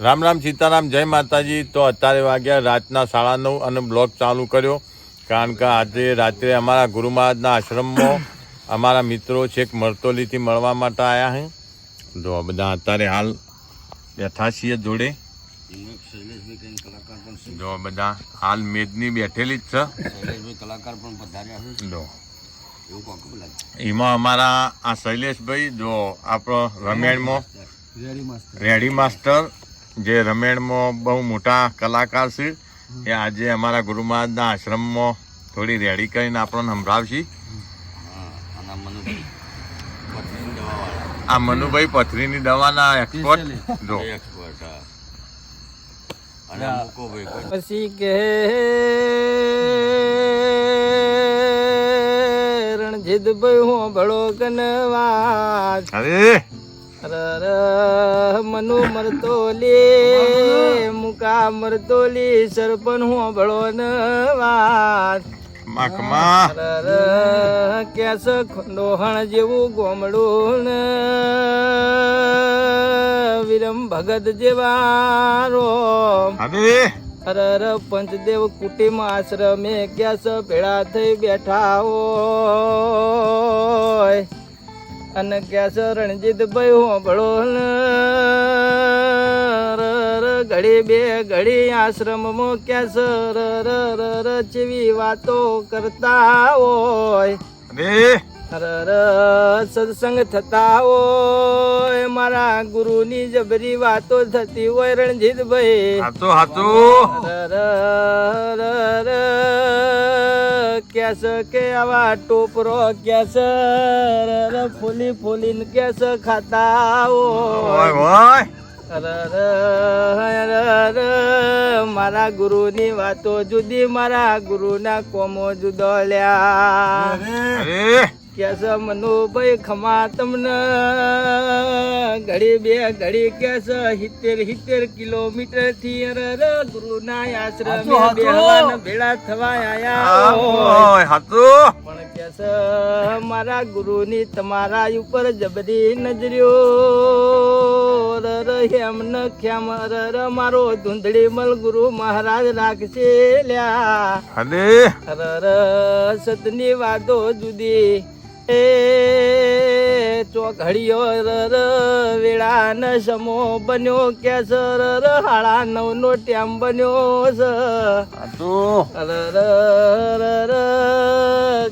રામ રામ સીતારામ જય માતાજી. તો અત્યારે વાગ્યા રાતના સાડા નવ અને બ્લોગ ચાલુ કર્યો. કારણ કે આજે રાત્રે અમારા ગુરુ મહારાજના આશ્રમમાં અમારા મિત્રો છેક મરતોલીથી મળવા માટે આવ્યા છે જો બધા અત્યારે હાલ બેઠા છીએ જોડે. જો બધા હાલ મેદની બેઠેલી જ છે. કલાકાર પણ પધાર્યા છે જો. એમાં અમારા આ શૈલેષભાઈ જો આપણો રમેણમાં રેડી માસ્ટર જે રમેણમાં બહુ મોટા કલાકાર છે એ આજે અમારા ગુરુ મહારાજના આશ્રમમાં થોડી રેડી કરીને આપણને સંભળાવશી. આ મનુભાઈ પથરીની દવાના એક્સપર્ટ જો. પછી કે રણજીત ભાઈ હું ભળો કનવા. અરે! મનુ મરતો લે મુકા મરતો લે સરપન હું ભળો નવાજ માકમા રર કેસ ખંડોહણ જેવું ગોમડું વિરમ ભગત જેવા રોમ અરે અરર પંચદેવ કુટીમ આશ્રમે ક્યાસ ભેળા થઈ બેઠા હોય. અને ક્યાસ રણજીતભાઈ હોંભળો ને રર ઘડી બે ઘડી આશ્રમમાં ક્યાસ રર રર જેવી વાતો કરતા હોય અરર સત્સંગ થતા હોય મારા ગુરુની જબરી વાતો થતી હોય રણજીતભાઈ હાચું રર કેસ કે આવા ટોપરો કેસ ફૂલી ફૂલીને કેસ ખાતા મારા ગુરુની વાતો જુદી મારા ગુરુના કોમો જુદો લ્યા. કેસ મનુભાઈ ખમા તમને. ઘડી બે ઘડી કેસ હિતેર હિતેર કિલોમીટરથી ગુરુ ગુરુના આશ્રમે ભેળા થવા આયા પણ કેસ મારા ગુરુની તમારા ઉપર જબરી નજર્યો. રર હેમ ન ખેમ રર મારો ધૂંધળી મલ ગુરુ મહારાજ રાખશે લ્યા. રર સતની વાતો જુદી. એ ચોઘડીઓ રર વેળા ન સમો બન્યો કે સર હાળા નવ નો ટેમ બન્યો હાચું રર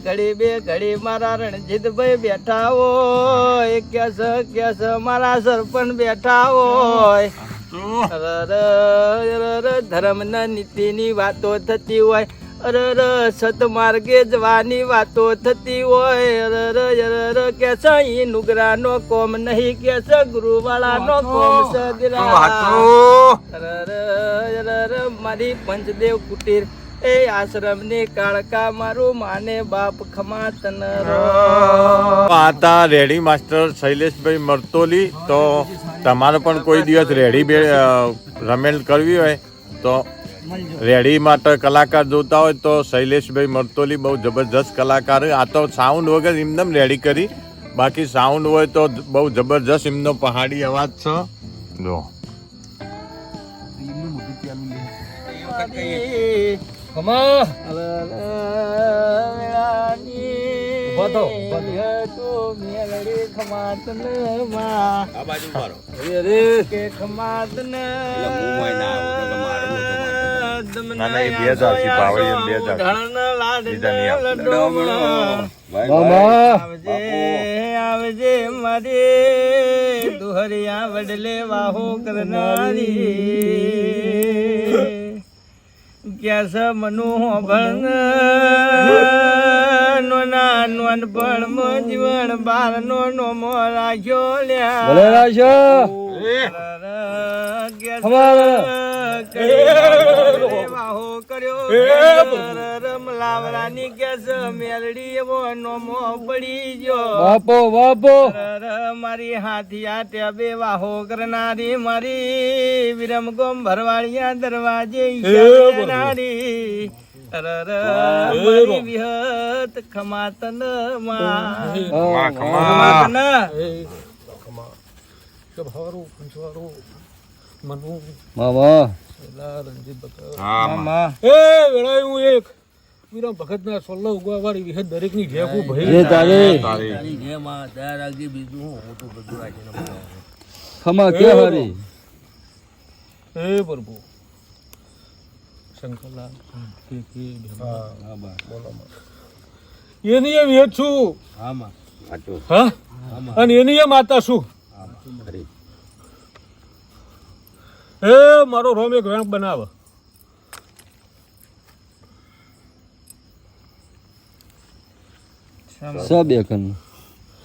ઘડી બે ઘડી મારા રણજીતભાઈ બેઠા હોય કેસ કેસ મારા સરપંચ બેઠા હોય. ધર્મ ના ધર્મના નીતિની વાતો થતી હોય. અરર સતમાર્ગે જવાની વાતો થતી હોય. અરર અરર કે ઈ નુગરાનો કોમ નહીં કે છે ગુરુવાળાનો કોમ સદરા અરર અરર મારી પંચદેવ કુટીર એ આશ્રમની કાળકા મારું માને બાપ ખમાતન તન રેડી માસ્ટર શૈલેષભાઈ મરતોલી તો તમારે પણ કોઈ દિવસ રેડી બે રમેલ કરવી હોય તો રેડી માટે કલાકાર જોતા હોય તો શૈલેષભાઈ મરતોલી બહુ જબરજસ્ત કલાકાર આ તો સાઉન્ડ વગર એમનેમ રેડી કરી. બાકી સાઉન્ડ હોય તો બહુ જબરજસ્ત એમનો પહાડી અવાજ છે. જો. આ બાજુ મારો. કે ખમાતને. ના, આવજે આવજે મારે. દુહરિયા વડલે વાહો કરનારી. ક્યાસ મનુ ભણ? નોના નોન પણ જીવન બાર નો નો મો રાખ્યો. લ્યા મલાવરાની કેસ મેલડી એવો નોમો પડી ગયો બાપો બાપો મારી હાથિયા ટેબે વાહો. કરનારી મારી વિરમ ગોમ ભરવાડિયા દરવાજે રર વિહત ખમાતનમાં ખમા, ખમા. ખમાતન કે પંચવારો મનુ મામા ભગત હા સોલ્લા ઉગવા વાળી વિહત બીજું. ખમા કે હરી? પ્રભુ. શંકરલાલ કે કે એની એ વેદ છું. હા અને એની એ માતા શું. હે મારો રોમ એક વેણક બનાવ. સબ એકન?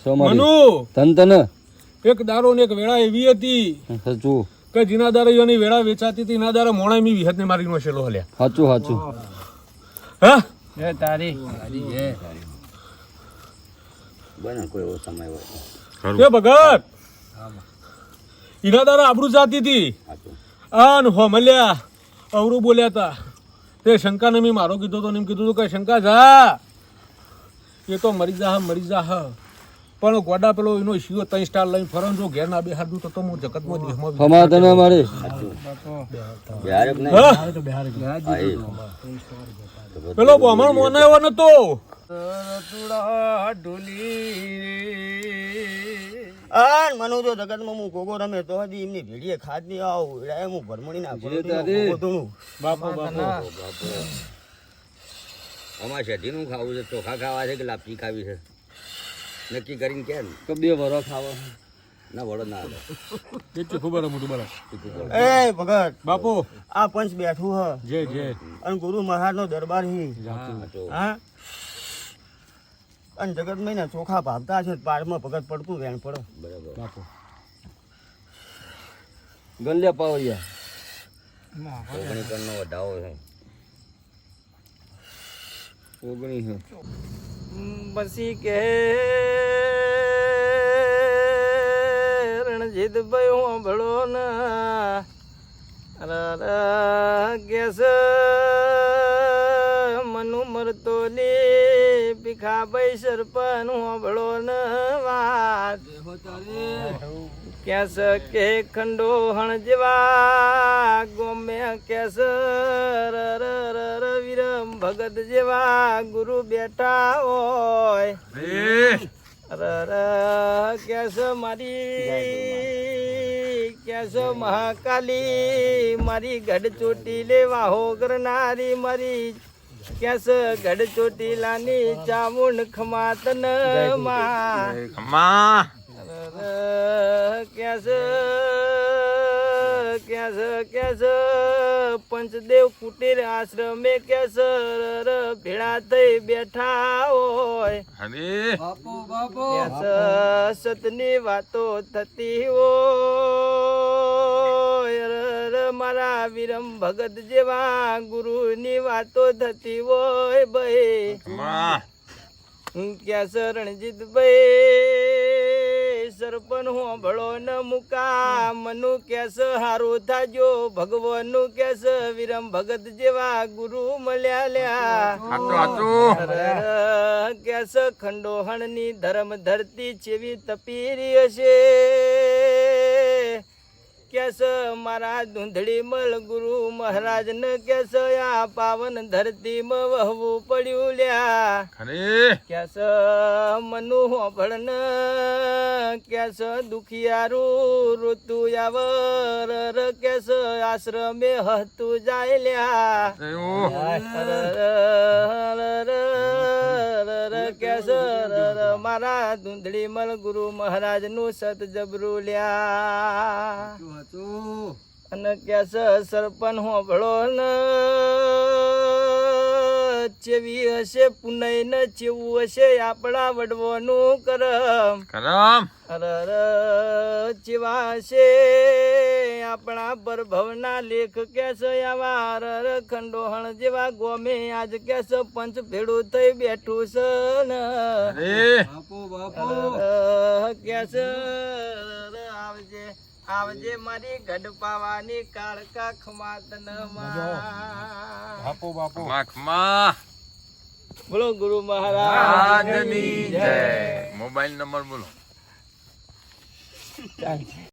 સોમારી મનુ! તન તન? એક દારો ને એક વેળા એવી હતી સાચું કે જીના દારે એની વેળા વેચાતી હતી ના દારે મોણે મી વિહત ને મારી નો શેલો હલ્યા. સાચું સાચું હા? એ તારી. તારી જય. બને કોઈ એવો સમય હોય. એ ભગત! ઈના દારે આબરૂ જાતી હતી. સાચું. આન હો મળ્યા અવરું બોલ્યા હતા તે શંકાને મેં મારો કીધો તો એમ કીધું હતું કે શંકા જા એ તો મરી જા મરી જા. પણ ગોડા પેલો એનો શિયો ત્રણ સ્ટાર લઈને ફરણ જો ઘેર ના બે હાડું તો તો હું જગતમાં દેહમાં હમા તને મારે. પેલો બ્રાહ્મણ મોને નતો. નતો આન મનુ જો જગતમાં હું ગોગો રમે તો હજી એમની ભેડીએ ખાદ નહીં આવું. એડાએ હું ભરમણી ના જે તારે. બાપો બાપો. આમાં શેઠીનું ખાવું છે ચોખા ખાવા છે કે લાપસી ખાવી છે? નક્કી કરીને કે તો બે વરો ખાવા ના વડો ના આવે. કેટલી ખબર મોટું બરા એ ભગત. બાપો. આ પંચ બેઠું હ. જે જે અને ગુરુ મહારાજ નો દરબાર હી. હા? અને જગત મહિના ચોખા ભાગતા છે પારમાં ભગત પડતું વેણ પડો. બરાબર. બાપો. ગલ્યા પાવરિયા ઓગણી કણનો વધાવો છે. ઓગણી પછી કે રણજીત ભાઈ હું ભળો ના ગેસ મનુ મરતો લે ભીખા ભાઈ સરપન હું ભળો ન વાત. કેસ કે ખંડો હણ જેવા ગોમે કેસ ર ર ર ર વિરમ ભગત જેવા ગુરુ બેઠા હોય. કેસ મારી કેસ મહાકાલી મારી ગઢ ચોટી લેવા હો કરનારી મારી કેસ ગઢ ચોટીલાની ચામુંડ ખમાતનમાં. કેસ કેસ કેસ પંચદેવ કુટીર આશ્રમે કેસ ભેળા થઈ બેઠા હોય બાપો હરી. બાપો કેસ સતની વાતો થતી હોય મારા વિરમ ભગત જેવા ગુરુની વાતો થતી હોય ભાઈ. ખમ્મા. ક્યાં શરણજીત ભાઈ. સરપણ હું ભળો ન મુકા. મનુ કેસ હારું થાજો. ભગવાનનું કેસ વિરમ ભગત જેવા ગુરુ મળ્યા લ્યા. કેસ ખંડોહણની ધર્મ ધરતી જેવી તપીરી હશે. કેસ મારા ધૂંધળી મલ ગુરુ મહારાજ ને કેસ આ પાવન ધરતીમાં વહવું પડ્યું લ્યા. કેસ મનુ હોભળન કેસ દુખિયારું ઋતુ આવર કેસ આશ્રમે હતું જાય લ્યા. કેસ મારા ધૂંધળી મલ ગુરુ મહારાજનું સત જબરું લ્યા. અને કેસ સરપન હોભળો ન ચેવી હશે પુનઈ ન ચેવું હશે આપણા વડવાનું કરમ કરમ. અરર ચેવા હશે આપણા પરભવના લેખ કેસ આવા અરર ખંડોહણ જેવા ગોમે આજ કેસ પંચ ભેડું થઈ બેઠું છે ને. બાપો આવજે મારી ગઢપાવાની કાળકા ખમાતન બાપો બાપો. ખમ્મા. બોલો ગુરુ મહારાજ જય. મોબાઈલ નંબર બોલો.